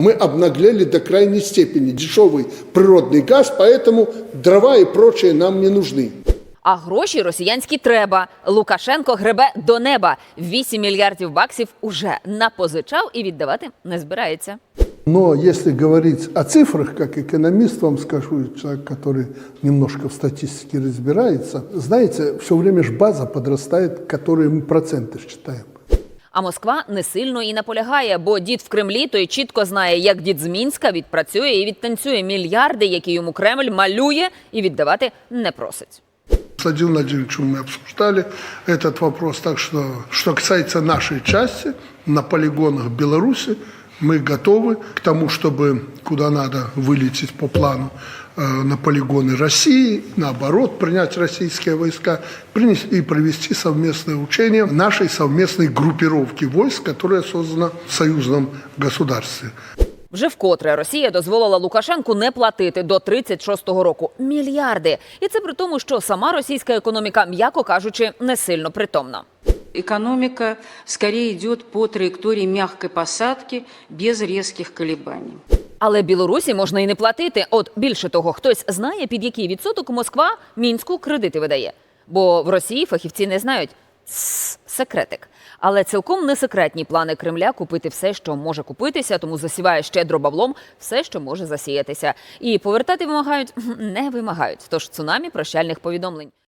Мы обнаглели до крайней степени. Дешевый природный газ, поэтому дрова и прочее нам не нужны. А гроші росіянські треба. Лукашенко гребе до неба. 8 мільярдів баксів уже напозичав і віддавати не збирається. Но если говорить о цифрах, как экономист, вам скажу, человек, который немножко в статистике разбирается, знаете, все время ж база подрастает, которые мы проценты считаем. А Москва не сильно і наполягає, бо дід в Кремлі той чітко знає, як дід з Мінська відпрацює і відтанцює мільярди, які йому Кремль малює і віддавати не просить. С Владимиром Владимировичем мы обсуждали этот вопрос. Так что, что касается нашей части, на полигонах Беларуси мы готовы к тому, чтобы куда надо вылететь по плану э, на полигоны России, наоборот, принять российские войска принес- и провести совместное учение нашей совместной группировки войск, которая создана в союзном государстве. Вже вкотре Росія дозволила Лукашенку не платити до 36-го року мільярди. І це при тому, що сама російська економіка, м'яко кажучи, не сильно притомна. Экономика скорее идет по траектории мягкой посадки без резких колебаний. Але Білорусі можна і не платити. От більше того, хтось знає, під який відсоток Москва мінську кредити видає. Бо в Росії фахівці не знають. Секретик. Але цілком не секретні плани Кремля купити все, що може купитися, тому засіває щедро баблом все, що може засіятися. І повертати вимагають не вимагають. Тож цунамі прощальних повідомлень.